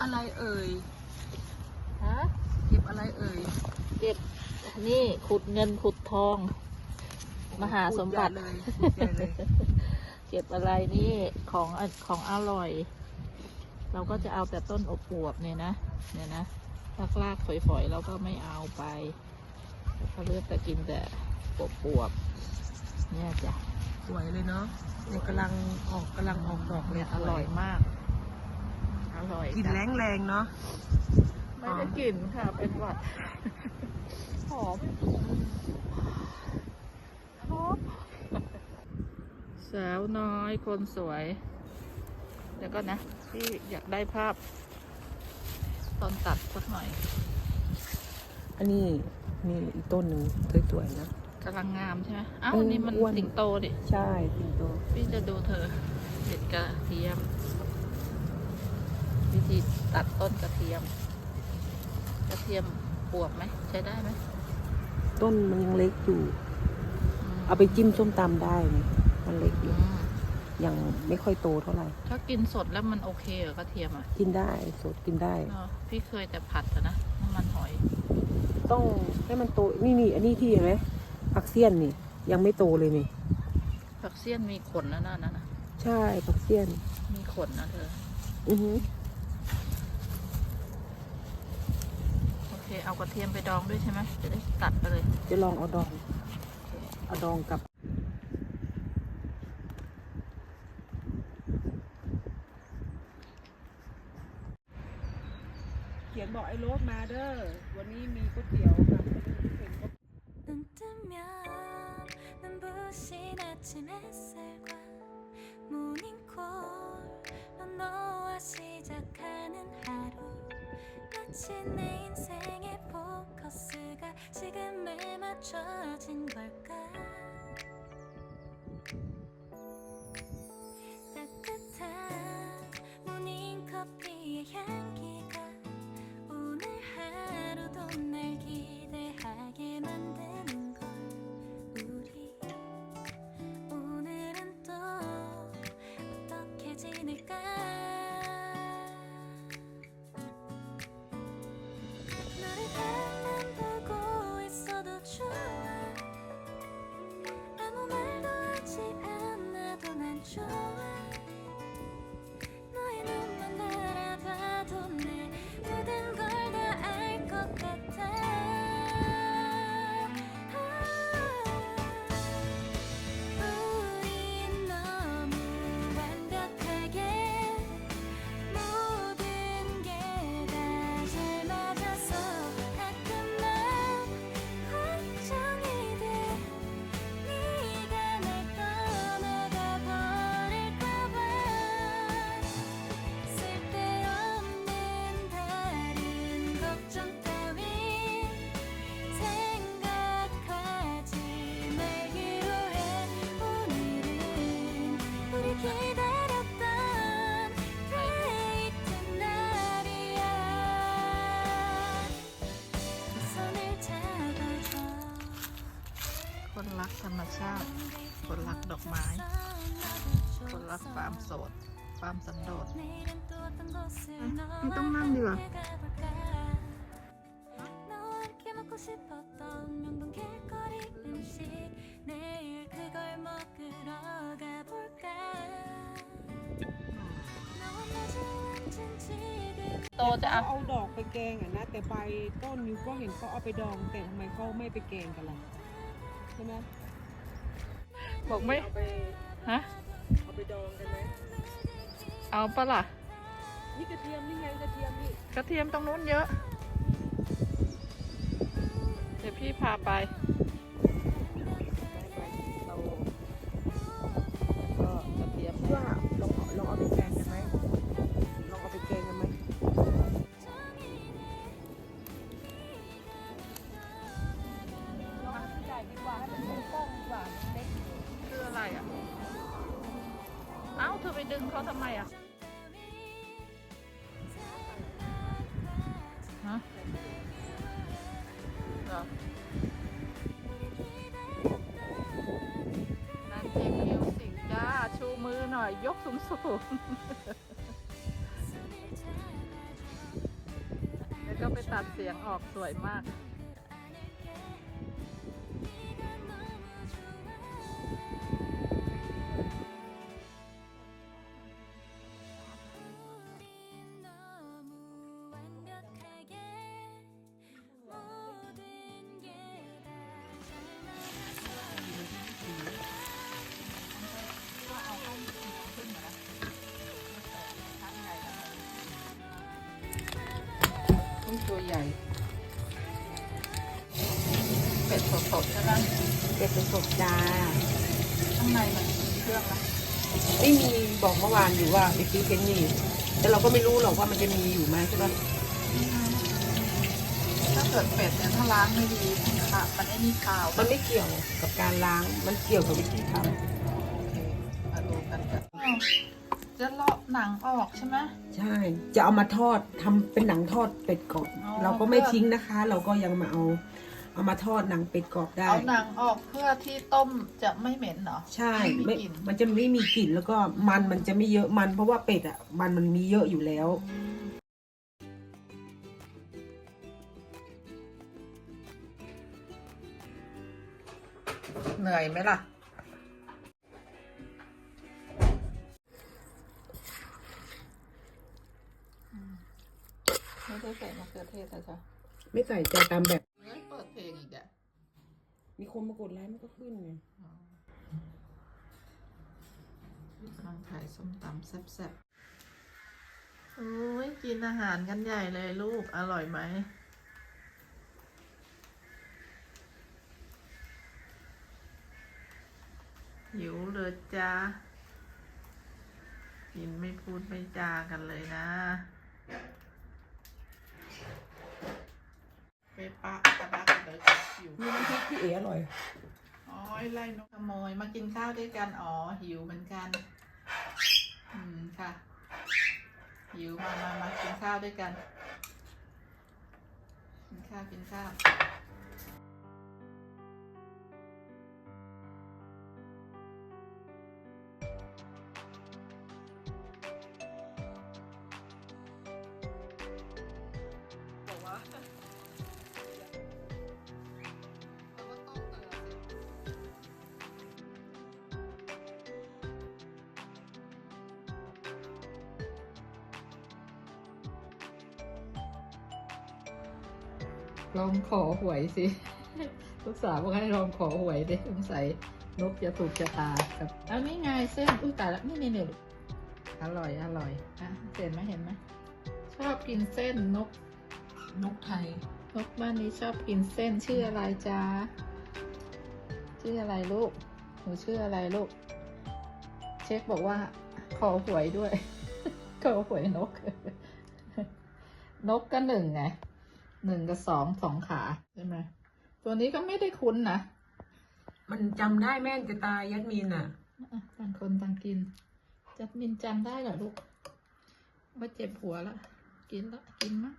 อะไรเอ่ยฮะเก็บอะไรเอ่ยเก็บนี่ขุดเงินขุดทอง มหาสมบัติ พูดใหญ่เลยพูดใหญ่เลยเก็บอะไรนี่ของอของอร่อย เราก็จะเอาแต่ต้นอบอวบๆเนี่ยนะเนี่ยนะลากลากๆฝอยๆเราก็ไม่เอาไปเราเลือกแต่กินแต่อบอวบๆเนี่ยจ้ะสวยเลยเนาะเนี่ยกำลังออกกำลังออกดอกเลยเนี่ยอร่อยมากอ ร่อยกลินจ้ะแรงแรงๆเนาะไม่ได้กลิ่นค่ะ เป็นหวัด หอมหอมสาวน้อยคนสวย เดี๋ยวก็นะพี่อยากได้ภาพ ตอนตัดสักหน่อยอันนี้นี่อีกต้นหนึ่งสวยๆนะ กำลังงามใช่ไหมอ้าวเออนี่มันอ้วน สิงโตดิ ใช่สิงโต พี่จะดูเธอเด็ดกระเทียม วิธีตัดต้นกระเทียม กระเทียมปวบไหมใช้ได้ไหมต้นมันยังเล็กอยู่อืมเอาไปจิ้มส้มตำได้นี่มันเล็กอยู่อืมยังไม่ค่อยโตเท่าไหร่ถ้ากินสดแล้วมันโอเคเหรอกระเทียมอะกินได้สดกินได้เนอะพี่เคยแต่ผัดอะนะน้ำมันหอย ต้องให้มันโตนี่นี่อันนี้ที่เห็นไหมผักเสี้ยนนี่ ยังไม่โตเลยนี่ผักเสี้ยนมีขนนะนั่นนะนะใช่ผักเสี้ยนมีขนนะเธอ อือหือ โอ เอากระเทียมไปดองด้วยใช่ไหมจะได้ตัดไปเลย จะลองเอาดอง เอาดองกับเขียนบอกไอ้โรสมาเด้อ วันนี้มีก๋วยเตี๋ยวกันก๋วยเตี๋ยว 지금에 맞춰진 ชาติคนรักดอกไม้ คนรักความสด ความสันโดษไม่ต้องนั่งดีกว่าโตจะเอาดอกไปแกงอะนะ แต่ใบต้นนิ้วก็เห็นเขาเอาไปดอง แต่ทำไมเขาไม่ไปแกงกันล่ะใช่ไหม บอกไม่เอาไปฮะ เอาไปดองกันไหมเอาปะล่ะ นี่กระเทียมนี่ไงกระเทียมนี่กระเทียมตรงนู้นเยอะ เดี๋ยวพี่พาไปไป ดึงเขาทำไมอะฮะเหรอนั่นเจมิวสิกจ้า ชูมือหน่อย ยกสูงสูงแล้วก็ไปตัดเสียงออกสวยมาก ญ่เป็ดสดๆใช่ไหมเป็ดสดจ้าข้างในมันมีเครื่องละไม่มีบอกเมื่อวานอยู่ว่าไปซื้อเป็นนี่แต่เราก็ไม่รู้หรอกว่ามันจะมีอยู่ไหมใช่ปะถ้าเกิดเป็ดเนี่ยถ้าล้างไม่ดีค่ะมันไอ้นี่ขาวมันไม่เกี่ยวกับการล้างมันเกี่ยวกับวิธีทโอเคมาดูกันกันอ้าว จะเลาะหนังออกใช่ไหมำใช่ จะเอามาทอดทำเป็นหนังทอดเป็ดกรอบอ๋อ เราก็ไม่ทิ้งนะคะ เราก็ยังมาเอา เอามาทอดหนังเป็ดกรอบได้ เอาหนังออกเพื่อที่ต้มจะไม่เหม็นเหรอใช่ไม่ไม่มีกลิ่นมันจะไม่มีกลิ่นแล้วก็มันมันจะไม่เยอะมันเพราะว่าเป็ดอะมันมันมีเยอะอยู่แล้ว เหนื่อยไหมล่ะ ไม่ได้ใส่มะเขือเทศนะจ๊ะไม่ใส่ใจตามแบบเฮ้ยเปิดเพลงอีกอะมีคนมากดไลค์มันก็ขึ้นไงกำลังถ่ายส้มตำแซ่บๆโอ้ยกินอาหารกันใหญ่เลยลูก อร่อยไหมหิวเลยจ้ากินไม่พูดไม่จากันเลยนะ ไปปะกระดักเดี๋ยวจะหิว นี่น้ำพริกพี่ เอ๋อร่อย อ๋อไอ้ไล่นกขโมยมากินข้าวด้วยกัน อ๋อ หิวเหมือนกัน อืม ค่ะ หิวมามามากินข้าวด้วยกัน กินข้าว กินข้าว ลองขอหวยสิลูกสาวบอกให้ลองขอหวยดิสงสัยนกจะถูกชะตากับเอานี่ไงเส้นอุ้ยตายแล้วนี่นี่นี่อร่อยอร่อยอะเห็นไหมเห็นไหมชอบกินเส้นนก นกไทยนกบ้านนี้ชอบกินเส้นชื่ออะไรจ๊ะชื่ออะไรลูกหนูชื่ออะไรลูก เช็คบอกว่า ขอหวยด้วยขอหวยนก นกก็หนึ่งไง หนึ่งกับสองสองขาใช่ไหมตัวนี้ก็ไม่ได้คุ้นนะมันจำได้แม่นจะตายยัดมีนอะอะต่างคนต่างกิน จัดมินจำได้เหรอลูกว่าเจ็บหัวแล้วกินแล้วกินมั้ง